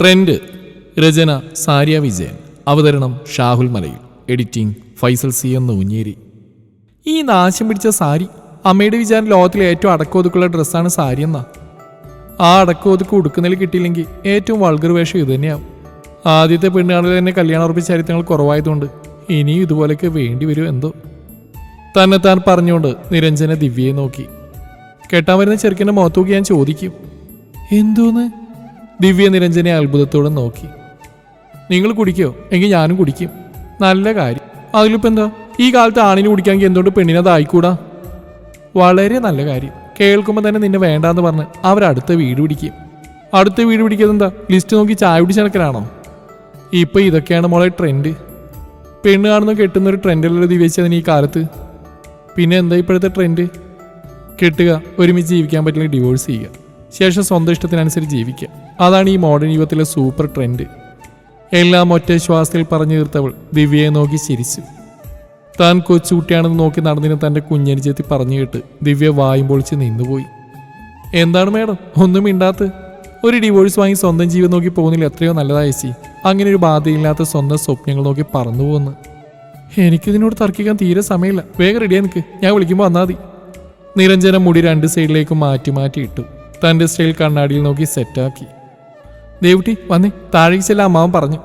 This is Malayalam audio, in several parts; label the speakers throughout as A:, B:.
A: ട്രെൻഡ് രചന സാരിയ വിജയൻ അവതരണം ഷാഹുൽ മലയിൽ എഡിറ്റിംഗ് ഫൈസൽ സി എന്ന് ഊഞ്ഞേരി ഈ നാശം പിടിച്ച സാരി അമ്മയുടെ വിചാരം ലോകത്തിലെ ഏറ്റവും അടക്കമൊതുക്കുള്ള ഡ്രസ്സാണ് സാരി എന്നാ. ആ അടക്കമൊതുക്ക് ഉടുക്കുന്നതിൽ കിട്ടിയില്ലെങ്കിൽ ഏറ്റവും വൾഗർ വേഷം ഇത് തന്നെയാവും. ആദ്യത്തെ പെണ്ണുകാണിൽ തന്നെ കല്യാണം ഉറപ്പിച്ച ചരിത്രങ്ങൾ കുറവായതുകൊണ്ട് ഇനിയും ഇതുപോലെയൊക്കെ വേണ്ടി വരും എന്തോ. തന്നെ താൻ പറഞ്ഞുകൊണ്ട് നിരഞ്ജന ദിവ്യയെ നോക്കി. കെട്ടാൻ വരുന്ന ചെറുക്കന്റെ മുഖത്ത് നോക്കി ഞാൻ ചോദിക്കും. എന്തോന്ന്? ദിവ്യ നിരഞ്ജനെ അത്ഭുതത്തോടെ നോക്കി. നിങ്ങൾ കുടിക്കോ എങ്കിൽ ഞാനും കുടിക്കും. നല്ല കാര്യം. അതിലിപ്പോൾ എന്താ? ഈ കാലത്ത് ആണിന് കുടിക്കാമെങ്കിൽ എന്തുകൊണ്ട് പെണ്ണിനെ അതായിക്കൂടാ വളരെ നല്ല കാര്യം. കേൾക്കുമ്പോൾ തന്നെ നിന്നെ വേണ്ടാന്ന് പറഞ്ഞ് അവരടുത്ത വീട് പിടിക്കും. അടുത്ത വീട് പിടിക്കുന്നത് എന്താ? ലിസ്റ്റ് നോക്കി ചായ പിടിച്ച് നടക്കലാണോ? ഇപ്പം ഇതൊക്കെയാണ് മോളെ ട്രെൻഡ്. പെണ്ണ് കാണുന്ന കെട്ടുന്ന ഒരു ട്രെൻഡല്ലല്ലോ ദിവസിച്ചതിന് ഈ കാലത്ത്. പിന്നെ എന്താ ഇപ്പോഴത്തെ ട്രെൻഡ്? കെട്ടുക ഒരുമിച്ച് ജീവിക്കാൻ പറ്റില്ല ഡിവോഴ്സ് ചെയ്യുക. ശേഷം സ്വന്തം ഇഷ്ടത്തിനനുസരിച്ച് ജീവിക്കുക. അതാണ് ഈ മോഡേൺ യുഗത്തിലെ സൂപ്പർ ട്രെൻഡ് എല്ലാം ഒറ്റ ശ്വാസത്തിൽ പറഞ്ഞു തീർത്തവൾ ദിവ്യയെ നോക്കി ചിരിച്ചു. താൻ കൊച്ചുകുട്ടിയാണെന്ന് നോക്കി നടന്നിന് തന്റെ കുഞ്ഞനുജത്തി പറഞ്ഞു കേട്ട് ദിവ്യ വായും പൊളിച്ച് നിന്നുപോയി. എന്താണ് മേഡം? ഒന്നും മിണ്ടാത്ത്? ഒരു ഡിവോഴ്സ് വാങ്ങി സ്വന്തം ജീവൻ നോക്കി പോകുന്നില്ല എത്രയോ നല്ലതായി ചേച്ചി അങ്ങനെ ഒരു ബാധയില്ലാത്ത സ്വന്തം സ്വപ്നങ്ങൾ നോക്കി പറന്നു പോകുന്നു എനിക്കിതിനോട് തർക്കിക്കാൻ തീരെ സമയമില്ല. വേഗം റെഡിയാ നിൽക്ക് ഞാൻ വിളിക്കുമ്പോൾ വന്നാൽ മതി. നിരഞ്ജന മുടി രണ്ട് സൈഡിലേക്ക് മാറ്റി മാറ്റി ഇട്ടു. തന്റെ സ്റ്റൈൽ കണ്ണാടിയിൽ നോക്കി സെറ്റാക്കി ദേവുട്ടി വന്നേ. താഴേക്ക് അമ്മാവൻ പറഞ്ഞു.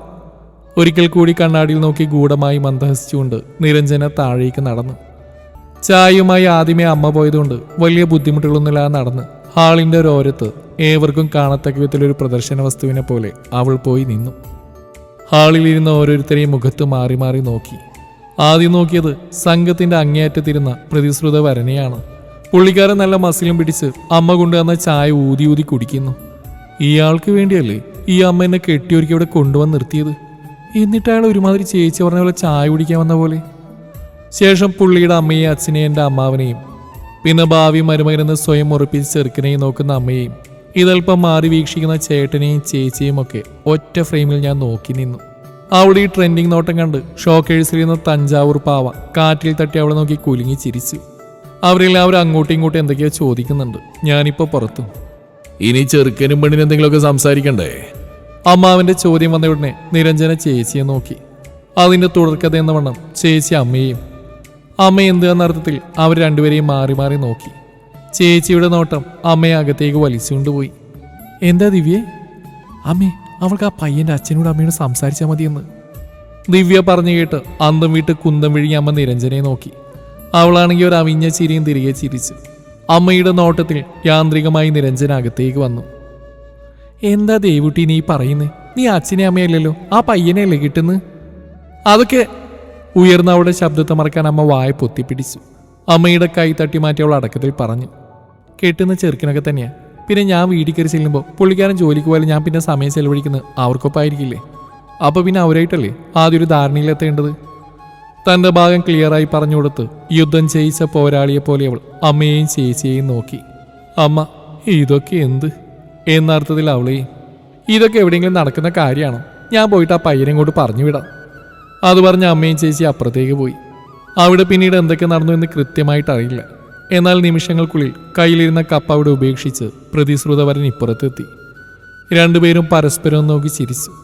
A: ഒരിക്കൽ കൂടി കണ്ണാടിയിൽ നോക്കി ഗൂഢമായി മന്ദഹസിച്ചുകൊണ്ട് നിരഞ്ജന താഴേക്ക് നടന്നു. ചായയുമായി ആദ്യമേ അമ്മ പോയതുകൊണ്ട് വലിയ ബുദ്ധിമുട്ടുകളൊന്നുമില്ലാതെ നടന്ന് ഹാളിന്റെ ഒരോരത്ത് ഏവർക്കും കാണത്തക്ക വിധത്തിലൊരു പ്രദർശന വസ്തുവിനെ പോലെ അവൾ പോയി നിന്നു. ഹാളിലിരുന്ന ഓരോരുത്തരെയും മുഖത്ത് മാറി മാറി നോക്കി. ആദ്യം നോക്കിയത് സംഘത്തിന്റെ അങ്ങേയറ്റത്തിരുന്ന പ്രതിശ്രുത വരനെയാണ്. പുള്ളിക്കാരൻ നല്ല മസിലും പിടിച്ച് അമ്മ കൊണ്ടുവന്ന ചായ ഊതി ഊതി കുടിക്കുന്നു. ഇയാൾക്ക് വേണ്ടിയല്ലേ ഈ അമ്മ എന്നെ കെട്ടിയൊരുക്കി ഇവിടെ കൊണ്ടുവന്ന് നിർത്തിയത്? എന്നിട്ട് അയാൾ ഒരുമാതിരി ചേച്ചി പറഞ്ഞ പോലെ ചായ കുടിക്കാൻ വന്ന പോലെ. ശേഷം പുള്ളിയുടെ അമ്മയെയും അച്ഛനെയും എന്റെ അമ്മാവനെയും പിന്നെ ഭാവി മരുമകനെന്ന് സ്വയം ഉറപ്പിച്ച് ചെറുക്കനെയും നോക്കുന്ന അമ്മയെയും ഇതൽപ്പം മാറി വീക്ഷിക്കുന്ന ചേട്ടനെയും ചേച്ചിയും ഒക്കെ ഒറ്റ ഫ്രെയിമിൽ ഞാൻ നോക്കി നിന്നു. അവിടെ ഈ ട്രെൻഡിങ് നോട്ടം കണ്ട് ഷോക്കേഴ്സിലിരുന്ന തഞ്ചാവൂർ പാവ കാറ്റിൽ തട്ടി അവളെ നോക്കി കുലുങ്ങി ചിരിച്ചു. അവരെല്ലാവരും അങ്ങോട്ടും ഇങ്ങോട്ടും എന്തൊക്കെയോ ചോദിക്കുന്നുണ്ട്. ഞാനിപ്പോൾ പുറത്തും. ഇനി ചെറുക്കനും പെണ്ണിനും എന്തെങ്കിലുമൊക്കെ സംസാരിക്കണ്ടേ? അമ്മാവന്റെ ചോദ്യം വന്ന ഉടനെ നിരഞ്ജന ചേച്ചിയെ നോക്കി. അതിന്റെ തുടർക്കഥ എന്ന വണ്ണം ചേച്ചി അമ്മയെയും അമ്മ എന്ത് അർത്ഥത്തിൽ അവർ രണ്ടുപേരെയും മാറി മാറി നോക്കി. ചേച്ചിയുടെ നോട്ടം അമ്മയെ അകത്തേക്ക് വലിച്ചുകൊണ്ടുപോയി എന്താ ദിവ്യേ? അമ്മേ അവൾക്ക് ആ പയ്യന്റെ അച്ഛനോട് അമ്മയോട് സംസാരിച്ചാൽ മതിയെന്ന്. ദിവ്യ പറഞ്ഞു കേട്ട് അന്തം വീട്ട് കുന്തം വിഴുങ്ങി അമ്മ നിരഞ്ജനെ നോക്കി. അവളാണെങ്കിൽ ഒരു അവിഞ്ഞ ചിരിയും തിരികെ ചിരിച്ചു. അമ്മയുടെ നോട്ടത്തിൽ യാന്ത്രികമായി നിരഞ്ജന അകത്തേക്ക് വന്നു. എന്താ ദേവുട്ടി നീ പറയുന്നേ? നീ അച്ഛനെ അമ്മയല്ലല്ലോ. ആ പയ്യനെയല്ലേ കിട്ടുന്നത് അതൊക്കെ ഉയർന്ന അവളുടെ ശബ്ദത്തെ മറക്കാൻ അമ്മ വായ പൊത്തിപ്പിടിച്ചു. അമ്മയുടെ കൈ തട്ടി മാറ്റി അവൾ അടക്കത്തിൽ പറഞ്ഞു. കെട്ടുന്ന ചെറുക്കനൊക്കെ തന്നെയാ. പിന്നെ ഞാൻ വീട്ടിൽ കയറി ചെല്ലുമ്പോൾ പുള്ളിക്കാരൻ ജോലിക്ക് പോയാലും ഞാൻ പിന്നെ സമയം ചെലവഴിക്കുന്നത് അവർക്കൊപ്പമായിരിക്കില്ലേ അപ്പോൾ പിന്നെ അവരായിട്ടല്ലേ ആദ്യം ഒരു ധാരണയിലെത്തേണ്ടത്? തന്റെ ഭാഗം ക്ലിയറായി പറഞ്ഞു കൊടുത്ത് യുദ്ധം ചെയ്യിച്ച പോരാളിയെ പോലെ അവൾ അമ്മയെയും ചേച്ചിയെയും നോക്കി. അമ്മ ഇതൊക്കെ എന്ത്? എന്നർത്ഥത്തിൽ അവളെയും ഇതൊക്കെ എവിടെയെങ്കിലും നടക്കുന്ന കാര്യമാണോ? ഞാൻ പോയിട്ട് ആ പയ്യനെ കൊണ്ട് പറഞ്ഞു വിടാം അത് പറഞ്ഞ അമ്മയും ചേച്ചി അപ്പുറത്തേക്ക് പോയി. അവിടെ പിന്നീട് എന്തൊക്കെ നടന്നു എന്ന് കൃത്യമായിട്ട് അറിയില്ല. എന്നാൽ നിമിഷങ്ങൾക്കുള്ളിൽ കയ്യിലിരുന്ന കപ്പ് അവിടെ ഉപേക്ഷിച്ച് പ്രതിശ്രുതവരൻ ഇപ്പുറത്തെത്തി. രണ്ടുപേരും പരസ്പരം നോക്കി ചിരിച്ചു.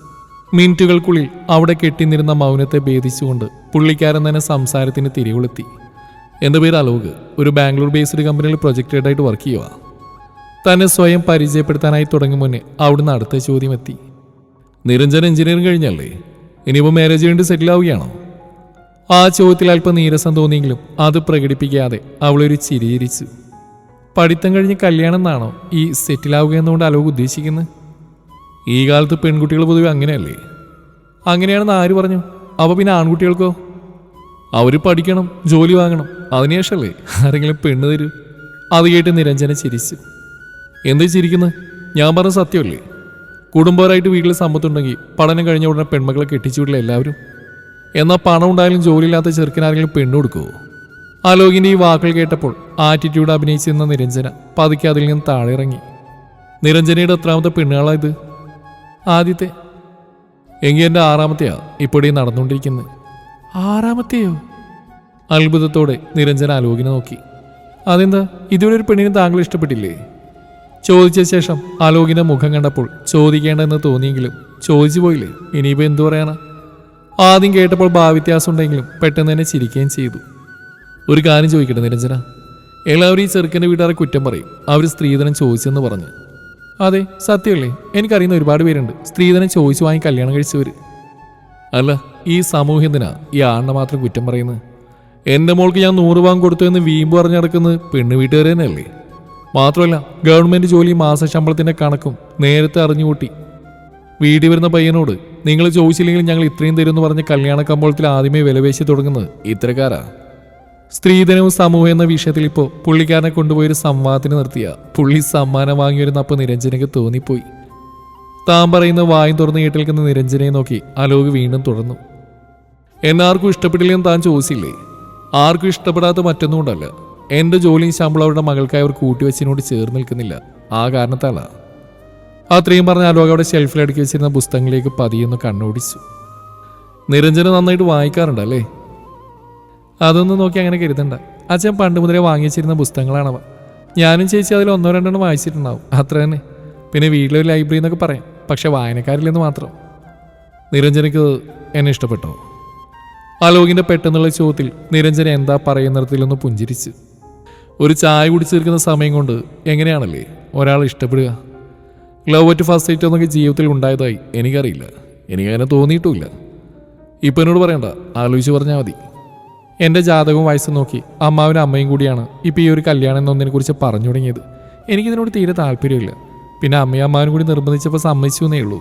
A: മിനിറ്റുകൾക്കുള്ളിൽ അവിടെ കെട്ടിനിരുന്ന മൗനത്തെ ഭേദിച്ചുകൊണ്ട് പുള്ളിക്കാരൻ തന്നെ സംസാരത്തിന് തിരികൊളുത്തി എന്റെ പേര് അലോക്? ഒരു ബാംഗ്ലൂർ ബേസ്ഡ് കമ്പനിയിൽ പ്രൊജക്ട് ഹെഡായിട്ട് വർക്ക് ചെയ്യുക തന്നെ സ്വയം പരിചയപ്പെടുത്താനായി തുടങ്ങും മുന്നേ അവിടുന്ന് അടുത്ത ചോദ്യം എത്തി. നിരഞ്ജൻ എഞ്ചിനീയറിംഗ് കഴിഞ്ഞല്ലേ? ഇനിയിപ്പോൾ മാരേജ് വേണ്ടി സെറ്റിൽ ആവുകയാണോ? ആ ചോദ്യത്തിൽ അല്പം നീരസം തോന്നിയെങ്കിലും അത് പ്രകടിപ്പിക്കാതെ അവളൊരു ചിരിയിരിച്ചു. പഠിത്തം കഴിഞ്ഞ് കല്യാണം എന്നാണോ ഈ സെറ്റിലാവുക എന്നുകൊണ്ട് അലോക് ഉദ്ദേശിക്കുന്നത് ഈ കാലത്ത് പെൺകുട്ടികൾ പൊതുവെ അങ്ങനെയല്ലേ? അങ്ങനെയാണെന്ന് ആര് പറഞ്ഞു? അപ്പോൾ പിന്നെ ആൺകുട്ടികൾക്കോ? അവർ പഠിക്കണം ജോലി വാങ്ങണം അതിനുശേഷമല്ലേ ആരെങ്കിലും പെണ്ണ് തരൂ? അത് കേട്ട് നിരഞ്ജന ചിരിച്ചു. എന്ത് ചിരിക്കുന്നത് ഞാൻ പറഞ്ഞ സത്യമല്ലേ? കുടുംബപരമായിട്ട് വീട്ടിൽ സമ്പത്തുണ്ടെങ്കിൽ പഠനം കഴിഞ്ഞ ഉടനെ പെൺമക്കളെ കെട്ടിച്ചു വിടില്ല എല്ലാവരും. എന്നാൽ പണം ഉണ്ടായാലും ജോലിയില്ലാത്ത ചെറുക്കനാരെങ്കിലും പെണ്ണ് കൊടുക്കുമോ അലോകിന്റെ ഈ വാക്കുകൾ കേട്ടപ്പോൾ ആറ്റിറ്റ്യൂഡ് അഭിനയിച്ചിരുന്ന നിരഞ്ജന പതുക്കെ അതിൽ നിന്ന് താഴെ ഇറങ്ങി നിരഞ്ജനയുടെ എത്രാമത്തെ പെണ്ണുകളാ ഇത്? ആദ്യത്തെ. എങ്കിൽ എന്റെ ആറാമത്തെയാ ഇപ്പോഴീ നടന്നുകൊണ്ടിരിക്കുന്നത് ആറാമത്തെയോ? അത്ഭുതത്തോടെ നിരഞ്ജന ആലോകിനെ നോക്കി. അതെന്താ? ഇതുവരെ ഒരു പെണ്ണിനെ താങ്കൾ ഇഷ്ടപ്പെട്ടില്ലേ? ചോദിച്ച ശേഷം ആലോകിന്റെ മുഖം കണ്ടപ്പോൾ ചോദിക്കേണ്ടെന്ന് തോന്നിയെങ്കിലും ചോദിച്ചു പോയില്ലേ? ഇനിയിപ്പോൾ എന്തു പറയണം ആദ്യം കേട്ടപ്പോൾ ഭാവ്യത്യാസം ഉണ്ടെങ്കിലും പെട്ടെന്ന് തന്നെ ചിരിക്കുകയും ചെയ്തു. ഒരു കാര്യം ചോദിക്കട്ടെ നിരഞ്ജന? എല്ലാവരും ഈ ചെറുക്കന്റെ വീട്ടുകാരെ കുറ്റം പറയും. അവർ സ്ത്രീധനം ചോദിച്ചെന്ന് പറഞ്ഞു. അതെ സത്യമല്ലേ എനിക്കറിയുന്ന ഒരുപാട് പേരുണ്ട്. സ്ത്രീധനം ചോദിച്ചു വാങ്ങി കല്യാണം കഴിച്ചവർ അല്ല ഈ സമൂഹത്തിനാ ഈ ആണിനെ മാത്രം കുറ്റം പറയുന്നത്? എന്റെ മോൾക്ക് ഞാൻ നൂറ് വാങ്ങി കൊടുത്തു എന്ന് വീമ്പ് പറഞ്ഞു നടക്കുന്നത് പെണ്ണ് വീട്ടുകാർ തന്നെയല്ലേ? മാത്രമല്ല ഗവൺമെന്റ് ജോലി മാസ ശമ്പളത്തിന്റെ കണക്കും നേരത്തെ അറിഞ്ഞുകൂട്ടി വീട്ടിൽ വരുന്ന പയ്യനോട് നിങ്ങൾ ചോദിച്ചില്ലെങ്കിൽ ഞങ്ങൾ ഇത്രയും തരുമെന്ന് പറഞ്ഞ് കല്യാണ കമ്പോളത്തിൽ ആദ്യമേ വിലപേശി തുടങ്ങുന്നത് ഇത്തരക്കാരാ. സ്ത്രീധനവും സമൂഹം എന്ന വിഷയത്തിൽ ഇപ്പോൾ പുള്ളിക്കാരനെ കൊണ്ടുപോയൊരു സംവാദത്തിന് നിർത്തിയ. പുള്ളി സമ്മാനം വാങ്ങി വരുന്ന അപ്പോൾ നിരഞ്ജനക്ക് തോന്നിപ്പോയി. താൻ പറയുന്ന വായും തുറന്ന് കേട്ടിരിക്കുന്ന നിരഞ്ജനയെ നോക്കി അലോക് വീണ്ടും തുടർന്നു. എന്നാർക്കും ഇഷ്ടപ്പെട്ടില്ലെന്ന് താൻ ചോദിച്ചില്ലേ? ആർക്കും ഇഷ്ടപ്പെടാത്ത മറ്റൊന്നും കൊണ്ടല്ല എന്റെ ജോലിയും ശമ്പളം അവരുടെ മകൾക്കായി അവർ കൂട്ടിവെച്ചതിനോട് ചേർന്ന് നിൽക്കുന്നില്ല. ആ കാരണത്താലാ. അത്രയും പറഞ്ഞ അലോക് അവിടെ ഷെൽഫിൽ അടുക്കി വെച്ചിരുന്ന പുസ്തകങ്ങളിലേക്ക് പതിയൊന്ന് കണ്ണോടിച്ചു. നിരഞ്ജന നന്നായിട്ട് വായിക്കാറുണ്ടല്ലേ? അതൊന്നും നോക്കി അങ്ങനെ കരുതണ്ട. അച്ഛൻ പണ്ട് മുതലേ വാങ്ങിച്ചിരുന്ന പുസ്തകങ്ങളാണവ. ഞാനും ചേച്ചി അതിൽ ഒന്നോ രണ്ടെണ്ണം വായിച്ചിട്ടുണ്ടാവും. അത്ര തന്നെ. പിന്നെ വീട്ടിലൊരു ലൈബ്രറി എന്നൊക്കെ പറയാം. പക്ഷെ വായനക്കാരില്ലെന്ന് മാത്രം. നിരഞ്ജനക്ക് എന്നെ ഇഷ്ടപ്പെട്ടോ. അലോകിന്റെ പെട്ടെന്നുള്ള ചോദ്യത്തിൽ നിരഞ്ജന എന്താ പറയുന്നിടത്തിലൊന്ന് പുഞ്ചിരിച്ച്. ഒരു ചായ കുടിച്ചിരിക്കുന്ന സമയം കൊണ്ട് എങ്ങനെയാണല്ലേ ഒരാൾ ഇഷ്ടപ്പെടുക? ലവ് അറ്റ് ഫസ്റ്റ് സൈറ്റ് എന്നൊക്കെ ജീവിതത്തിൽ ഉണ്ടായതായി എനിക്കറിയില്ല. എനിക്കങ്ങനെ തോന്നിയിട്ടുമില്ല. ഇപ്പം എന്നോട് പറയണ്ട. ആലോചിച്ച് പറഞ്ഞാൽ മതി. എന്റെ ജാതകവും വയസ്സ് നോക്കി അമ്മാവിനും അമ്മയും കൂടിയാണ് ഇപ്പോൾ ഈ ഒരു കല്യാണം എന്നൊന്നിനെ കുറിച്ച് പറഞ്ഞു തുടങ്ങിയത്. എനിക്കിതിനോട് തീരെ താല്പര്യമില്ല. പിന്നെ അമ്മയും അമ്മാവനും കൂടി നിർബന്ധിച്ചപ്പോൾ സമ്മതിച്ചു എന്നേ ഉള്ളൂ.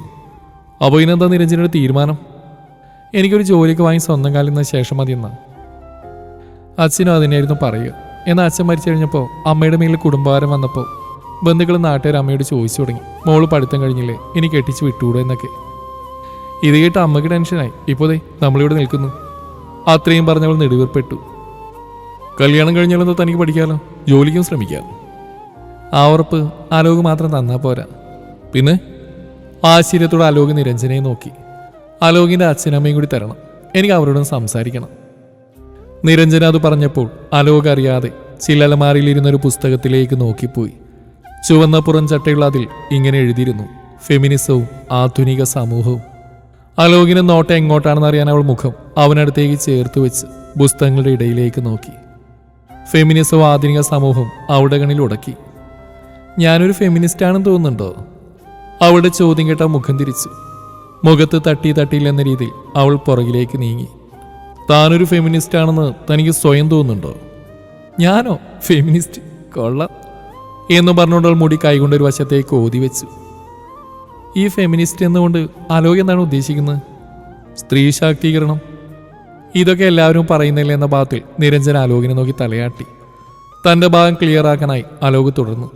A: അപ്പോൾ ഇതിനെന്താ നിരഞ്ജനയുടെ തീരുമാനം? എനിക്കൊരു ജോലിക്ക് വാങ്ങി സ്വന്തം കാലിൽ ശേഷം മതി എന്നാ. അച്ഛനും അതിനായിരുന്നു പറയുക. എന്നാൽ അച്ഛൻ മരിച്ചു കഴിഞ്ഞപ്പോൾ അമ്മയുടെ മേലിൽ കുടുംബകാരം വന്നപ്പോൾ ബന്ധുക്കൾ നാട്ടുകാർ അമ്മയോട് ചോദിച്ചു തുടങ്ങി. മോൾ പഠിത്തം കഴിഞ്ഞില്ലേ? ഇനി കെട്ടിച്ച് വിട്ടുകൂടെ എന്നൊക്കെ. ഇത് കേട്ട് അമ്മയ്ക്ക് ടെൻഷനായി. ഇപ്പോൾ ദേ നമ്മളിവിടെ നിൽക്കുന്നു. അത്രയും പറഞ്ഞവൾ നെടുവീർപ്പെട്ടു. കല്യാണം കഴിഞ്ഞാലൊന്നും തനിക്ക് പഠിക്കാമല്ലോ ജോലിക്കും ശ്രമിക്കാം. ആ ഉറപ്പ് ആലോക് മാത്രം തന്നാ പോരാ. പിന്നെ ആശ്ചര്യത്തോടെ ആലോക് നിരഞ്ജനയെ നോക്കി. അലോകിന്റെ അച്ഛനമ്മയും കൂടി തരണം. എനിക്ക് അവരോടും സംസാരിക്കണം. നിരഞ്ജന അത് പറഞ്ഞപ്പോൾ അലോക് അറിയാതെ ചില്ലലമാറിയിലിരുന്നൊരു പുസ്തകത്തിലേക്ക് നോക്കിപ്പോയി. ചുവന്ന പുറം ചട്ടയുള്ള അതിൽ ഇങ്ങനെ എഴുതിയിരുന്നു. ഫെമിനിസവും ആധുനിക സമൂഹവും. അലോകിന്റെ നോട്ടം എങ്ങോട്ടാണെന്ന് അറിയാൻ അവൾ മുഖം അവനടുത്തേക്ക് ചേർത്ത് വെച്ച് പുസ്തകങ്ങളുടെ ഇടയിലേക്ക് നോക്കി. ഫെമിനിസവും ആധുനിക സമൂഹം അവളുടെ കണ്ണിൽ ഉടക്കി. ഞാനൊരു ഫെമിനിസ്റ്റ് ആണെന്ന് തോന്നുന്നുണ്ടോ? അവളുടെ ചോദ്യം കേട്ട മുഖം തിരിച്ചു. മുഖത്ത് തട്ടി തട്ടിയില്ലെന്ന രീതിയിൽ അവൾ പുറകിലേക്ക് നീങ്ങി. താനൊരു ഫെമിനിസ്റ്റ് ആണെന്ന് തനിക്ക് സ്വയം തോന്നുന്നുണ്ടോ? ഞാനോ? ഫെമിനിസ്റ്റ്? കൊള്ളാം. എന്ന് പറഞ്ഞുകൊണ്ട് അവൾ മുടി കൈകൊണ്ട് ഒരു വശത്തേക്ക് ഓതി വെച്ചു. ഈ ഫെമിനിസ്റ്റ് എന്നുകൊണ്ട് ആലോക് എന്താണ് ഉദ്ദേശിക്കുന്നത്? സ്ത്രീ ശാക്തീകരണം. ഇതൊക്കെ എല്ലാവരും പറയുന്നില്ല എന്ന ഭാഗത്തിൽ നിരഞ്ജൻ ആലോകിനെ നോക്കി തലയാട്ടി. തന്റെ ഭാഗം ക്ലിയർ ആക്കാനായി ആലോക് തുടർന്നു.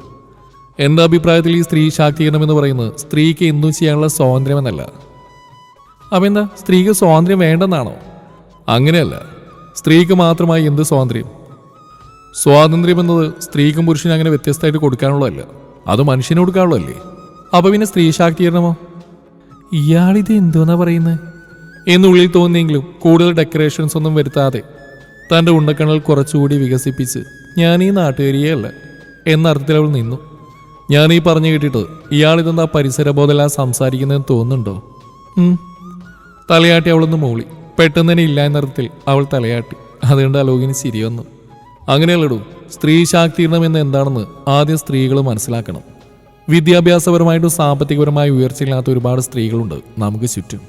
A: എന്റെ അഭിപ്രായത്തിൽ ഈ സ്ത്രീ ശാക്തീകരണം എന്ന് പറയുന്നത് സ്ത്രീക്ക് എന്തും ചെയ്യാനുള്ള സ്വാതന്ത്ര്യമെന്നല്ല അപ്പം എന്താ? സ്ത്രീക്ക് സ്വാതന്ത്ര്യം വേണ്ടെന്നാണോ? അങ്ങനെയല്ല. സ്ത്രീക്ക് മാത്രമായി എന്ത് സ്വാതന്ത്ര്യം? സ്വാതന്ത്ര്യം എന്നത് സ്ത്രീക്കും പുരുഷനും അങ്ങനെ വ്യത്യസ്തമായിട്ട് കൊടുക്കാനുള്ളതല്ല. അത് മനുഷ്യന് കൊടുക്കാനുള്ളതല്ലേ? അപ്പൊ പിന്നെ സ്ത്രീ ശാക്തീകരണമോ? ഇയാളിത് എന്തോന്നാ പറയുന്നത് എന്നുള്ളിൽ തോന്നിയെങ്കിലും കൂടുതൽ ഡെക്കറേഷൻസ് ഒന്നും വരുത്താതെ തന്റെ ഉണ്ടക്കണൽ കുറച്ചുകൂടി വികസിപ്പിച്ച് ഞാൻ ഈ നാട്ടുകാരിയല്ല എന്നർത്ഥത്തിൽ അവൾ നിന്നു. ഞാൻ ഈ പറഞ്ഞു കേട്ടിട്ട് ഇയാളിതെന്താ പരിസരബോധല സംസാരിക്കുന്നതെന്ന് തോന്നുന്നുണ്ടോ? തലയാട്ടി അവളൊന്ന് മൂളി. പെട്ടെന്ന് തന്നെ ഇല്ല എന്നർത്ഥത്തിൽ അവൾ തലയാട്ടി. അതുകൊണ്ട് അലോകിന് ചിരി വന്നു. അങ്ങനെയല്ലടൂ സ്ത്രീ ശാക്തീകരണം എന്ന് എന്താണെന്ന് ആദ്യം സ്ത്രീകൾ മനസ്സിലാക്കണം. വിദ്യാഭ്യാസപരമായിട്ടും സാമ്പത്തികപരമായി ഉയർച്ചയില്ലാത്ത ഒരുപാട് സ്ത്രീകളുണ്ട് നമുക്ക് ചുറ്റും.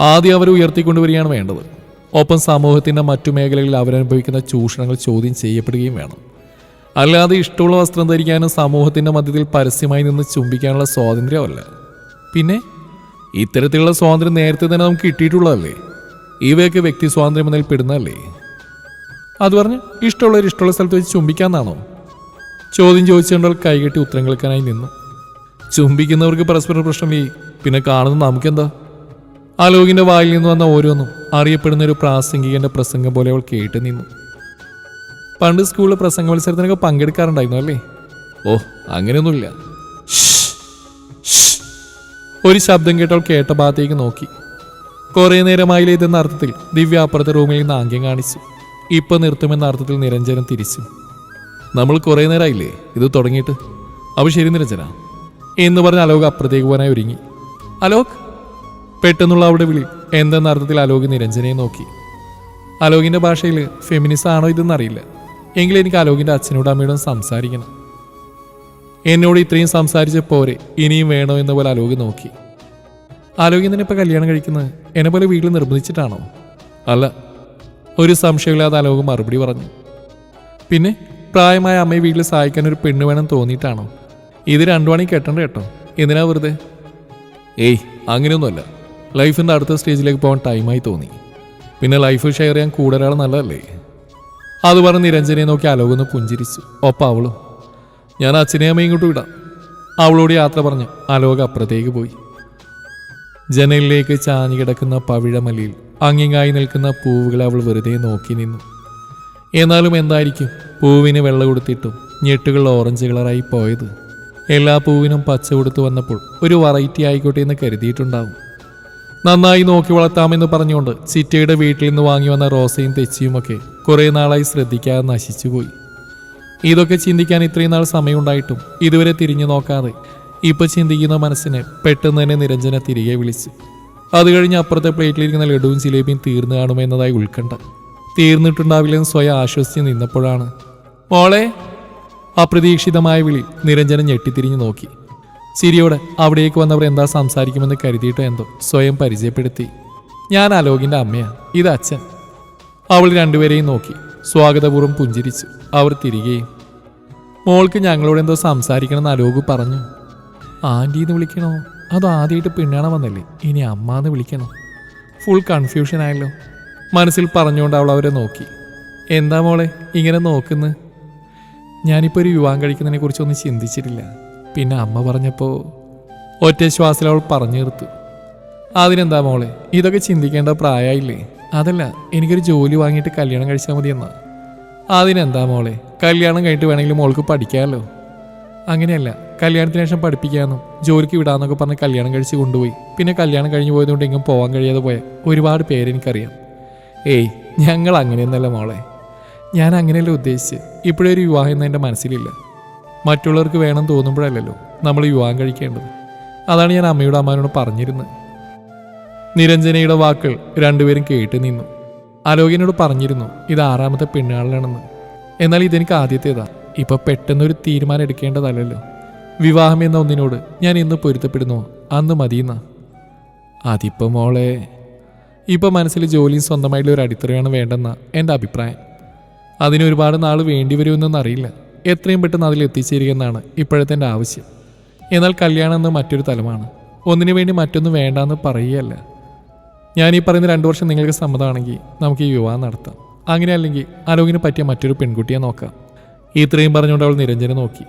A: ആദ്യം അവരെ ഉയർത്തിക്കൊണ്ടുവരികയാണ് വേണ്ടത്. ഒപ്പം സമൂഹത്തിന്റെ മറ്റു മേഖലകളിൽ അവരനുഭവിക്കുന്ന ചൂഷണങ്ങൾ ചോദ്യം ചെയ്യപ്പെടുകയും വേണം. അല്ലാതെ ഇഷ്ടമുള്ള വസ്ത്രം ധരിക്കാനും സമൂഹത്തിന്റെ മധ്യത്തിൽ പരസ്യമായി നിന്ന് ചുംബിക്കാനുള്ള സ്വാതന്ത്ര്യമല്ല. പിന്നെ ഇത്തരത്തിലുള്ള സ്വാതന്ത്ര്യം നേരത്തെ തന്നെ നമുക്ക് കിട്ടിയിട്ടുള്ളതല്ലേ? ഇവയൊക്കെ വ്യക്തി സ്വാതന്ത്ര്യം എന്നതിൽ പെടുന്നതല്ലേ? അത് പറഞ്ഞ് ഇഷ്ടമുള്ളവർ ഇഷ്ടമുള്ള സ്ഥലത്ത് വെച്ച് ചുംബിക്കാന്നാണോ ചോദ്യം ചോദിച്ചുകൊണ്ട് കൈകെട്ടി ഉത്തരം കേൾക്കാനായി നിന്നു. ചുംബിക്കുന്നവർക്ക് പരസ്പര പ്രശ്നമേ പിന്നെ കാണുന്നത് നമുക്കെന്താ? ആലോകിന്റെ വായിൽ നിന്ന് വന്ന ഓരോന്നും അറിയപ്പെടുന്ന ഒരു പ്രാസംഗികന്റെ പ്രസംഗം പോലെ അവൾ കേട്ട് നിന്നു. പണ്ട് സ്കൂളിലെ പ്രസംഗ മത്സരത്തിനൊക്കെ പങ്കെടുക്കാറുണ്ടായിരുന്നു അല്ലേ? ഓ അങ്ങനെയൊന്നുമില്ല. ഒരു ശബ്ദം കേട്ടവൾ കേട്ട ഭാഗത്തേക്ക് നോക്കി. കുറെ നേരമായില്ലേ ഇതെന്ന അർത്ഥത്തിൽ ദിവ്യ അപ്പുറത്തെ റൂമിൽ നിന്ന് ആംഗ്യം കാണിച്ചു. ഇപ്പൊ നിർത്തുമെന്ന അർത്ഥത്തിൽ നിരഞ്ജനം തിരിച്ചു. നമ്മൾ കുറേ നേരമായില്ലേ ഇത് തുടങ്ങിയിട്ട്. അപ്പോൾ ശരി നിരഞ്ജന. എന്ന് പറഞ്ഞ അലോക് അപ്പുറത്തേക്ക് പോകാനായി ഒരുങ്ങി. അലോക് പെട്ടെന്നുള്ള അവിടെ വിളി. എന്തെന്ന അർത്ഥത്തിൽ അലോക് നിരഞ്ജനയെ നോക്കി. അലോകിന്റെ ഭാഷയിൽ ഫെമിനിസം ആണോ ഇതെന്നറിയില്ല എങ്കിലും എനിക്ക് അലോകിന്റെ അച്ഛനോടും അമ്മയോടും സംസാരിക്കണം. എന്നോട് ഇത്രയും സംസാരിച്ച പോരെ ഇനിയും വേണോ എന്ന പോലെ അലോക് നോക്കി. ആലോകി ഇപ്പൊ കല്യാണം കഴിക്കുന്നത്? എന്നെ പോലെ വീട്ടിൽ നിർബന്ധിച്ചിട്ടാണോ? അല്ല ഒരു സംശയമില്ലാതെ അലോക് മറുപടി പറഞ്ഞു. പിന്നെ? പ്രായമായ അമ്മയെ വീട്ടിൽ സഹായിക്കാൻ ഒരു പെണ്ണ് വേണം തോന്നിയിട്ടാണോ? ഇത് രണ്ടു മണി കെട്ടണ്ട കേട്ടോ. എന്തിനാ വെറുതെ? ഏയ് അങ്ങനെയൊന്നുമല്ല. ലൈഫിന്റെ അടുത്ത സ്റ്റേജിലേക്ക് പോകാൻ ടൈമായി തോന്നി. പിന്നെ ലൈഫ് ഷെയർ ചെയ്യാൻ കൂടെ ഒരാൾ നല്ലതല്ലേ? അത് പറഞ്ഞ് നിരഞ്ജനെ നോക്കി അലോകൊന്ന് പുഞ്ചിരിച്ചു. ഒപ്പം അവളും. ഞാൻ അച്ഛനെ അമ്മയും ഇങ്ങോട്ട് വിടാം. അവളോട് യാത്ര പറഞ്ഞ് അലോക അപ്പുറത്തേക്ക് പോയി. ജനലിലേക്ക് ചാഞ്ഞു കിടക്കുന്ന പവിഴമലിയിൽ അങ്ങിങ്ങായി നിൽക്കുന്ന പൂവുകളെ അവൾ വെറുതെ നോക്കി നിന്നു. എന്നാലും എന്തായിരിക്കും? പൂവിന് വെള്ള കൊടുത്തിട്ടും ഞെട്ടുകൾ ഓറഞ്ച് കളറായി പോയത്. എല്ലാ പൂവിനും പച്ച കൊടുത്തു വന്നപ്പോൾ ഒരു വെറൈറ്റി ആയിക്കോട്ടെ എന്ന് കരുതിയിട്ടുണ്ടാവും. നന്നായി നോക്കി വളർത്താമെന്ന് പറഞ്ഞുകൊണ്ട് ചിറ്റയുടെ വീട്ടിൽ നിന്ന് വാങ്ങി വന്ന റോസയും തെച്ചിയുമൊക്കെ കുറേ നാളായി ശ്രദ്ധിക്കാതെ നശിച്ചുപോയി ഇതൊക്കെ ചിന്തിക്കാൻ ഇത്രയും നാൾ സമയമുണ്ടായിട്ടും ഇതുവരെ തിരിഞ്ഞു നോക്കാതെ ഇപ്പൊ ചിന്തിക്കുന്ന മനസ്സിനെ പെട്ടെന്ന് തന്നെ നിരഞ്ജന തിരികെ വിളിച്ചു. അത് കഴിഞ്ഞ് അപ്പുറത്തെ പ്ലേറ്റിലിരിക്കുന്ന ലഡുവും ജിലേബിയും തീർന്നു കാണുമെന്നതായി ഉത്കണ്ഠ. തീർന്നിട്ടുണ്ടാവില്ലെന്ന് സ്വയം ആശ്വസിച്ച് നിന്നപ്പോഴാണ്. മോളെ അപ്രതീക്ഷിതമായ വിളി നിരഞ്ജനം ഞെട്ടിത്തിരിഞ്ഞു നോക്കി. സിരിയോട് അവിടേക്ക് വന്നവർ എന്താ സംസാരിക്കുമെന്ന് കരുതിയിട്ടോ എന്തോ സ്വയം പരിചയപ്പെടുത്തി. ഞാൻ അലോകിന്റെ അമ്മയാണ് ഇത് അച്ഛൻ. അവൾ രണ്ടുപേരെയും നോക്കി. സ്വാഗതപൂർവം പുഞ്ചിരിച്ചു അവർ തിരികെയും. മോൾക്ക് ഞങ്ങളോട് എന്തോ സംസാരിക്കണമെന്ന് അലോക് പറഞ്ഞു. ആന്റി എന്ന് വിളിക്കണോ? അതോ ആദ്യമായിട്ട് പിന്നാണ വന്നല്ലേ? ഇനി അമ്മ എന്ന് വിളിക്കണോ? ഫുൾ കൺഫ്യൂഷൻ ആയല്ലോ. മനസ്സിൽ പറഞ്ഞുകൊണ്ട് അവൾ അവരെ നോക്കി. എന്താ മോളെ ഇങ്ങനെ നോക്കുന്നു? ഞാനിപ്പോൾ ഒരു വിവാഹം കഴിക്കുന്നതിനെ കുറിച്ചൊന്നും ചിന്തിച്ചിട്ടില്ല. പിന്നെ അമ്മ പറഞ്ഞപ്പോൾ ഒറ്റ ശ്വാസത്തിൽ അവൾ പറഞ്ഞു തീർത്തു. അതിനെന്താ മോളെ ഇതൊക്കെ ചിന്തിക്കേണ്ട പ്രായമായില്ലേ അതല്ല എനിക്കൊരു ജോലി വാങ്ങിയിട്ട് കല്യാണം കഴിച്ചാൽ മതി എന്നാ അതിനെന്താ മോളെ കല്യാണം കഴിഞ്ഞിട്ട് വേണമെങ്കിൽ മോൾക്ക് പഠിക്കാമല്ലോ. അങ്ങനെയല്ല കല്യാണത്തിന് ശേഷം പഠിപ്പിക്കാമെന്നും ജോലിക്ക് വിടാമെന്നൊക്കെ പറഞ്ഞ് കല്യാണം കഴിച്ച് കൊണ്ടുപോയി. പിന്നെ കല്യാണം കഴിഞ്ഞ് പോയതുകൊണ്ട് എങ്ങും പോകാൻ കഴിയാതെ പോയ ഒരുപാട് പേരെനിക്കറിയാം. ഏയ് ഞങ്ങൾ അങ്ങനെയൊന്നല്ല മോളെ. ഞാൻ അങ്ങനെയല്ല ഉദ്ദേശിച്ച് ഇപ്പോഴൊരു വിവാഹം എന്ന് എന്റെ മനസ്സിലില്ല. മറ്റുള്ളവർക്ക് വേണം തോന്നുമ്പോഴല്ലല്ലോ നമ്മൾ വിവാഹം കഴിക്കേണ്ടത്. അതാണ് ഞാൻ അമ്മയുടെ അമ്മാനോട് പറഞ്ഞിരുന്നത്. നിരഞ്ജനയുടെ വാക്കുകൾ രണ്ടുപേരും കേട്ട് നിന്നു. അലോകിനോട് പറഞ്ഞിരുന്നു ഇത് ആറാമത്തെ പെണ്ണുകാളിലാണെന്ന് എന്നാൽ ഇതെനിക്ക് ആദ്യത്തേതാ. ഇപ്പം പെട്ടെന്നൊരു തീരുമാനം എടുക്കേണ്ടതല്ലല്ലോ. വിവാഹം എന്ന ഒന്നിനോട് ഞാൻ ഇന്ന് പൊരുത്തപ്പെടുന്നു. അന്ന് മതിയെന്നാ. അതിപ്പോ മോളെ ഇപ്പൊ മനസ്സിൽ ജോലിയും സ്വന്തമായിട്ടുള്ള ഒരു അടിത്തറയാണ് വേണ്ടെന്ന എന്റെ അഭിപ്രായം. അതിന് ഒരുപാട് നാൾ വേണ്ടി വരുമെന്നൊന്നും അറിയില്ല. എത്രയും പെട്ടെന്ന് അതിൽ എത്തിച്ചേരുക എന്നാണ് ഇപ്പോഴത്തെ എന്റെ ആവശ്യം. എന്നാൽ കല്യാണം എന്ന് മറ്റൊരു തലമാണ്. ഒന്നിനു വേണ്ടി മറ്റൊന്നും വേണ്ടാന്ന് പറയുകയല്ല. ഞാൻ ഈ പറയുന്ന രണ്ടു വർഷം നിങ്ങൾക്ക് സമ്മതമാണെങ്കിൽ നമുക്ക് ഈ വിവാഹം നടത്താം. അങ്ങനെ അല്ലെങ്കിൽ അലോകിന് പറ്റിയ മറ്റൊരു പെൺകുട്ടിയെ നോക്കാം. ഇത്രയും പറഞ്ഞുകൊണ്ട് അവൾ നിരഞ്ജനെ നോക്കി.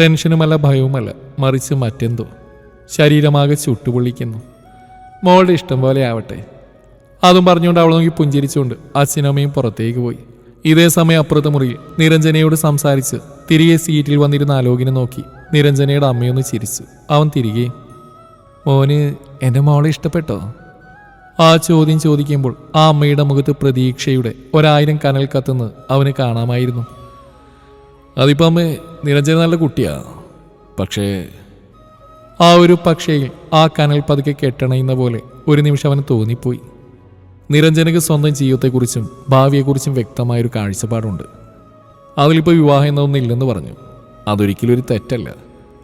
A: ടെൻഷനുമല്ല ഭയവുമല്ല. മറിച്ച് മറ്റെന്തോ. ശരീരമാകെ ചുട്ടുപൊള്ളിക്കുന്നു. മോളുടെ ഇഷ്ടം പോലെ ആവട്ടെ. അതും പറഞ്ഞുകൊണ്ട് അവൾ നോക്കി പുഞ്ചിരിച്ചുകൊണ്ട് അച്ഛനമ്മയും പുറത്തേക്ക് പോയി. ഇതേ സമയം അപ്പുറത്തെ മുറിയിൽ നിരഞ്ജനയോട് സംസാരിച്ച് തിരികെ സീറ്റിൽ വന്നിരുന്ന ആലോകിനെ നോക്കി നിരഞ്ജനയുടെ അമ്മയൊന്ന് ചിരിച്ചു. അവൻ തിരികെ മോന് എന്റെ മോളെ ഇഷ്ടപ്പെട്ടോ? ആ ചോദ്യം ചോദിക്കുമ്പോൾ ആ അമ്മയുടെ മുഖത്ത് പ്രതീക്ഷയുടെ ഒരായിരം കനൽ കത്തുന്നത് അവന് കാണാമായിരുന്നു. അതിപ്പോൾ അമ്മ നിരഞ്ജന നല്ല കുട്ടിയാ. പക്ഷേ ആ ഒരു പക്ഷേയിൽ ആ കനൽ പതുക്കെ കെട്ടണയുന്ന പോലെ ഒരു നിമിഷം അവന് തോന്നിപ്പോയി. നിരഞ്ജനക്ക് സ്വന്തം ജീവിതത്തെക്കുറിച്ചും ഭാവിയെക്കുറിച്ചും വ്യക്തമായൊരു കാഴ്ചപ്പാടുണ്ട്. അതിലിപ്പോൾ വിവാഹം എന്നൊന്നില്ലെന്ന് പറഞ്ഞു. അതൊരിക്കലും ഒരു തെറ്റല്ല.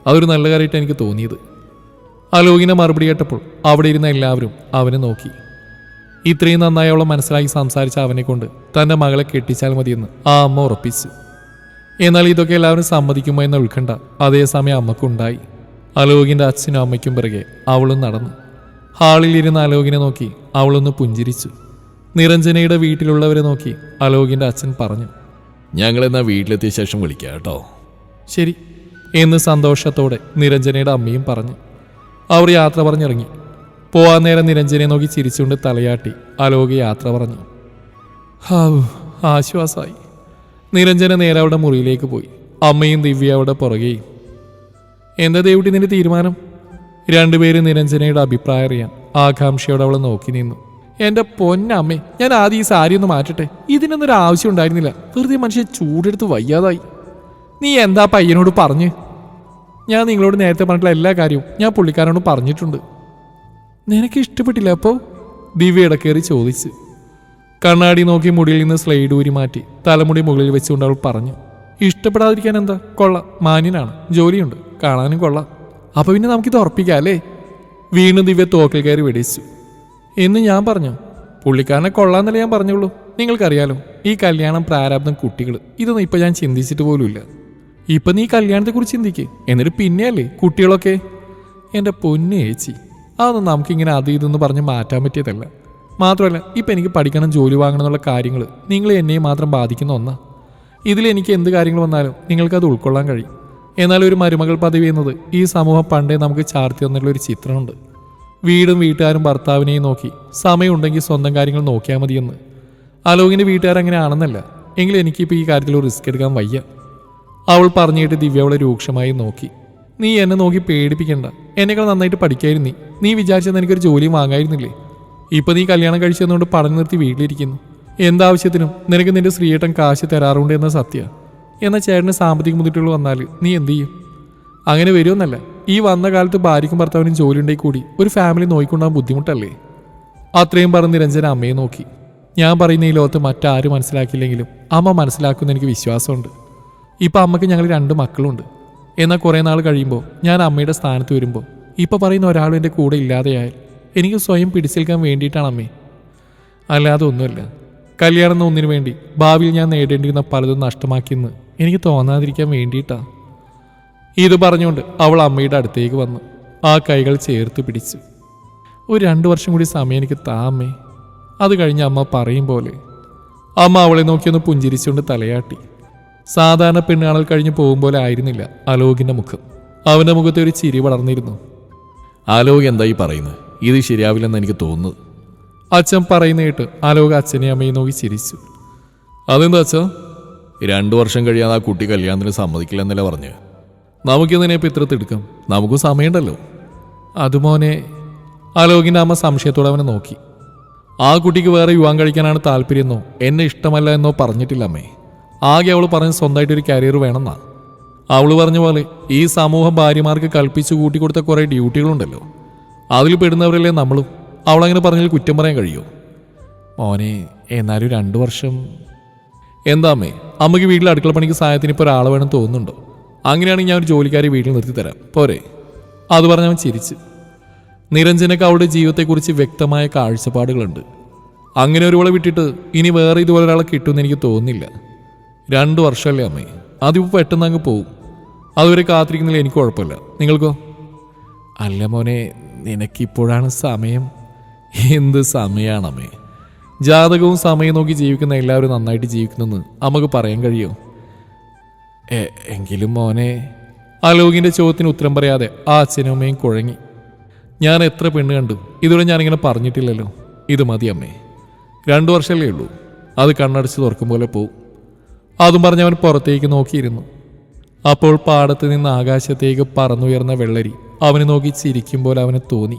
A: അതൊരു നല്ല കാര്യമായിട്ട് എനിക്ക് തോന്നിയത്. അലോകിനെ മറുപടി കേട്ടപ്പോൾ അവിടെ ഇരുന്ന എല്ലാവരും അവനെ നോക്കി. ഇത്രയും നന്നായി അവളെ മനസ്സിലാക്കി സംസാരിച്ച അവനെ കൊണ്ട് തന്റെ മകളെ കെട്ടിച്ചാൽ മതിയെന്ന് ആ അമ്മ ഉറപ്പിച്ചു. എന്നാൽ ഇതൊക്കെ എല്ലാവരും സമ്മതിക്കുമോ എന്ന ഉത്കണ്ഠ അതേസമയം അമ്മക്കുണ്ടായി. അലോകിന്റെ അച്ഛനും അമ്മയ്ക്കും പിറകെ അവളും നടന്നു. ഹാളിൽ ഇരുന്ന അലോകിനെ നോക്കി അവളൊന്ന് പുഞ്ചിരിച്ചു. നിരഞ്ജനയുടെ വീട്ടിലുള്ളവരെ നോക്കി അലോകിന്റെ അച്ഛൻ പറഞ്ഞു
B: ഞങ്ങളെന്നാ വീട്ടിലെത്തിയ ശേഷം വിളിക്കാം കേട്ടോ.
A: ശരി എന്ന് സന്തോഷത്തോടെ നിരഞ്ജനയുടെ അമ്മയും പറഞ്ഞു. അവർ യാത്ര പറഞ്ഞിറങ്ങി. പോവാൻ നേരം നിരഞ്ജനെ നോക്കി ചിരിച്ചുകൊണ്ട് തലയാട്ടി അലോക് യാത്ര പറഞ്ഞു. ഹാവ് ആശ്വാസമായി നിരഞ്ജന നേരെ അവളുടെ മുറിയിലേക്ക് പോയി. അമ്മയും ദിവ്യ അവിടെ പുറകെയും. എന്താ ദേവുട്ടി നിന്റെ തീരുമാനം? രണ്ടുപേരും നിരഞ്ജനയുടെ അഭിപ്രായം അറിയാൻ ആകാംക്ഷയോടെ അവൾ നോക്കി നിന്നു. എന്റെ പൊന്നമ്മേ ഞാൻ ആദ്യം ഈ സാരി ഒന്ന് മാറ്റട്ടെ. ഇതിനൊന്നും ഒരു ആവശ്യം ഉണ്ടായിരുന്നില്ല. വെറുതെ മനുഷ്യൻ ചൂടെടുത്ത് വയ്യാതായി. നീ എന്താ പയ്യനോട് പറഞ്ഞ്? ഞാൻ നിങ്ങളോട് നേരത്തെ പറഞ്ഞിട്ടുള്ള എല്ലാ കാര്യവും ഞാൻ പുള്ളിക്കാരനോട് പറഞ്ഞിട്ടുണ്ട്. നിനക്ക് ഇഷ്ടപ്പെട്ടില്ല അപ്പോൾ ദിവ്യ ഇടക്കേറി ചോദിച്ച്. കണ്ണാടി നോക്കി മുടിയിൽ നിന്ന് സ്ലൈഡ് ഊരി മാറ്റി തലമുടി മുകളിൽ വെച്ചുകൊണ്ട് അവൾ പറഞ്ഞു. ഇഷ്ടപ്പെടാതിരിക്കാൻ എന്താ? കൊള്ളാം. മാന്യനാണ്. ജോലിയുണ്ട്. കാണാനും കൊള്ളാം. അപ്പൊ പിന്നെ നമുക്കിത് ഉറപ്പിക്കാം അല്ലേ? വീണ്ടും ദിവ്യ തോക്കിൽ കയറി വെടിച്ചു എന്ന് ഞാൻ പറഞ്ഞു. പുള്ളിക്കാരനെ കൊള്ളാന്നല്ലേ ഞാൻ പറഞ്ഞുള്ളൂ. നിങ്ങൾക്കറിയാലോ ഈ കല്യാണം പ്രാരാബ്ദം കുട്ടികൾ. ഇതൊന്നും ഇപ്പൊ ഞാൻ ചിന്തിച്ചിട്ട് പോലുമില്ല. ഇപ്പൊ നീ കല്യാണത്തെക്കുറിച്ച് ചിന്തിക്ക്. എന്നിട്ട് പിന്നെയല്ലേ കുട്ടികളൊക്കെ? എന്റെ പൊന്നു ചേച്ചി അതൊന്നും നമുക്കിങ്ങനെ അത് ഇതെന്ന് പറഞ്ഞ് മാറ്റാൻ പറ്റിയതല്ല. മാത്രമല്ല ഇപ്പം എനിക്ക് പഠിക്കണം ജോലി വാങ്ങണം എന്നുള്ള കാര്യങ്ങൾ നിങ്ങൾ എന്നെയും മാത്രം ബാധിക്കുന്ന ഒന്നാ. ഇതിൽ എനിക്ക് എന്ത് കാര്യങ്ങൾ വന്നാലും നിങ്ങൾക്കത് ഉൾക്കൊള്ളാൻ കഴിയും. എന്നാൽ ഒരു മരുമകൾ പദവി എന്നത് ഈ സമൂഹം പണ്ടേ നമുക്ക് ചാർത്തി തന്നിട്ടുള്ള ഒരു ചിത്രമുണ്ട്. വീടും വീട്ടുകാരും ഭർത്താവിനെയും നോക്കി സമയമുണ്ടെങ്കിൽ സ്വന്തം കാര്യങ്ങൾ നോക്കിയാൽ മതിയെന്ന്. അലോകിന്റെ വീട്ടുകാർ അങ്ങനെ ആണെന്നല്ല. എങ്കിലും എനിക്കിപ്പോൾ ഈ കാര്യത്തിൽ ഒരു റിസ്ക് എടുക്കാൻ വയ്യ. അവൾ പറഞ്ഞിട്ട് ദിവ്യ അവളെ രൂക്ഷമായി നോക്കി. നീ എന്നെ നോക്കി പേടിപ്പിക്കണ്ട. എന്നെക്കാൾ നന്നായിട്ട് പഠിക്കായിരുന്നു നീ. നീ വിചാരിച്ചത് എനിക്കൊരു ജോലിയും വാങ്ങായിരുന്നില്ലേ? ഇപ്പം നീ കല്യാണം കഴിച്ചതുകൊണ്ട് പറഞ്ഞു നിർത്തി വീട്ടിലിരിക്കുന്നു. എന്താവശ്യത്തിനും നിനക്ക് നിന്റെ ശ്രീയേട്ടൻ കാശ് തരാറുണ്ട് എന്ന സത്യ. എന്നാൽ ചേട്ടന് സാമ്പത്തിക ബുദ്ധിമുട്ടുകൾ വന്നാൽ നീ എന്തു ചെയ്യും? അങ്ങനെ വരുമെന്നല്ല. ഈ വന്ന കാലത്ത് ഭാര്യയ്ക്കും ഭർത്താവിനും ജോലി ഉണ്ടെങ്കിൽ കൂടി ഒരു ഫാമിലി നോക്കിക്കൊണ്ടാകാൻ ബുദ്ധിമുട്ടല്ലേ? അത്രയും പറഞ്ഞ് നിരഞ്ജന അമ്മയെ നോക്കി. ഞാൻ പറയുന്ന ഈ ലോകത്ത് മറ്റാരും മനസ്സിലാക്കിയില്ലെങ്കിലും അമ്മ മനസ്സിലാക്കുമെന്ന് എനിക്ക് വിശ്വാസമുണ്ട്. ഇപ്പം അമ്മയ്ക്ക് ഞങ്ങൾ രണ്ട് മക്കളുണ്ട്. എന്നാൽ കുറേ നാൾ കഴിയുമ്പോൾ ഞാൻ അമ്മയുടെ സ്ഥാനത്ത് വരുമ്പോൾ ഇപ്പം പറയുന്ന ഒരാളും എന്റെ കൂടെ ഇല്ലാതെയായാൽ എനിക്ക് സ്വയം പിടിച്ചേൽക്കാൻ വേണ്ടിയിട്ടാണ് അമ്മേ. അല്ലാതെ ഒന്നുമില്ല. കല്യാണം ഒന്നിനു വേണ്ടി ഭാവിയിൽ ഞാൻ നേടേണ്ടിയിരുന്ന പലതും നഷ്ടമാക്കിയെന്ന് എനിക്ക് തോന്നാതിരിക്കാൻ വേണ്ടിയിട്ടാ. ഇത് പറഞ്ഞുകൊണ്ട് അവൾ അമ്മയുടെ അടുത്തേക്ക് വന്നു. ആ കൈകൾ ചേർത്ത് പിടിച്ചു. ഒരു രണ്ട് വർഷം കൂടി സമയം എനിക്ക് താ അമ്മേ. അത് കഴിഞ്ഞ് അമ്മ പറയും പോലെ. അമ്മ അവളെ നോക്കിയൊന്ന് പുഞ്ചിരിച്ചുകൊണ്ട് തലയാട്ടി. സാധാരണ പെണ്ണാണൽ കഴിഞ്ഞ് പോകും പോലെ ആയിരുന്നില്ല അലോകിന്റെ മുഖം. അവന്റെ മുഖത്തെ ഒരു ചിരി വളർന്നിരുന്നു.
B: അലോക് എന്തായി പറയുന്നത്? ഇത് ശരിയാവില്ലെന്ന് എനിക്ക് തോന്നുന്നു.
A: അച്ഛൻ പറയുന്ന കേട്ട് അലോക അച്ഛനെ അമ്മയെ നോക്കി ചിരിച്ചു. അതെന്താ അച്ഛാ?
B: രണ്ടു വർഷം കഴിയാതെ ആ കുട്ടി കല്യാണത്തിന് സമ്മതിക്കില്ല എന്നല്ലേ പറഞ്ഞ്.
A: നമുക്കിതിനെ ഇപ്പം ഇത്ര തിടുക്കം. നമുക്ക് സമയമുണ്ടല്ലോ. അതുമോനെ ആലോകിന്റെ അമ്മ സംശയത്തോടെ അവനെ നോക്കി. ആ കുട്ടിക്ക് വേറെ യുവാൻ കഴിക്കാനാണ് താല്പര്യമെന്നോ എന്നെ ഇഷ്ടമല്ല എന്നോ പറഞ്ഞിട്ടില്ല അമ്മേ. ആകെ അവൾ പറഞ്ഞ് സ്വന്തമായിട്ടൊരു കരിയർ വേണമെന്നാ. അവൾ പറഞ്ഞ പോലെ ഈ സമൂഹം ഭാര്യമാർക്ക് കൽപ്പിച്ചു കൂട്ടിക്കൊടുത്ത കുറേ ഡ്യൂട്ടികളുണ്ടല്ലോ. അതിൽ പെടുന്നവരല്ലേ നമ്മളും? അവളങ്ങനെ പറഞ്ഞാൽ കുറ്റം പറയാൻ കഴിയുമോ മോനെ എന്നാലും രണ്ടു വർഷം എന്താ അമ്മേ അമ്മയ്ക്ക് വീട്ടിൽ അടുക്കള പണിക്ക് സഹായത്തിന് ഇപ്പോൾ ഒരാളെ വേണം തോന്നുന്നുണ്ടോ? അങ്ങനെയാണെങ്കിൽ ഞാൻ ഒരു ജോലിക്കാരി വീട്ടിൽ നിർത്തി തരാം. പോരെ. അത് പറഞ്ഞ് അവൻ ചിരിച്ചു. നിരഞ്ജനക്ക് അവളുടെ ജീവിതത്തെക്കുറിച്ച് വ്യക്തമായ കാഴ്ചപ്പാടുകളുണ്ട്. അങ്ങനെ ഒരുവളെ വിട്ടിട്ട് ഇനി വേറെ ഇതുപോലെ ഒരാളെ കിട്ടുമെന്ന് എനിക്ക് തോന്നുന്നില്ല. രണ്ടു വർഷമല്ലേ അമ്മേ? അതിപ്പോൾ പെട്ടെന്ന് അങ്ങ് പോവും. അതുവരെ കാത്തിരിക്കുന്നില്ല എനിക്ക് കുഴപ്പമില്ല. നിങ്ങൾക്കോ? അല്ല മോനെ നിനക്കിപ്പോഴാണ് സമയം. എന്ത് സമയമാണ് അമ്മേ ജാതകവും സമയം നോക്കി ജീവിക്കുന്ന എല്ലാവരും നന്നായിട്ട് ജീവിക്കുന്നെന്ന് നമുക്ക് പറയാൻ കഴിയുമോ എങ്കിലും മോനെ അലോകിന്റെ ചോദ്യത്തിന് ഉത്തരം പറയാതെ ആ അച്ഛനും അമ്മയും കുഴങ്ങി. ഞാൻ എത്ര പെണ്ണ് കണ്ടു? ഇതുവരെ ഞാനിങ്ങനെ പറഞ്ഞിട്ടില്ലല്ലോ. ഇത് മതി അമ്മേ. രണ്ടു വർഷമല്ലേ ഉള്ളൂ. അത് കണ്ണടച്ച് തുറക്കും പോലെ പോവും. അതും പറഞ്ഞ് അവൻ പുറത്തേക്ക് നോക്കിയിരുന്നു. അപ്പോൾ പാടത്ത് നിന്ന് ആകാശത്തേക്ക് പറന്നുയർന്ന വെള്ളരി അവനെ നോക്കി ചിരിക്കും പോലെ അവന് തോന്നി.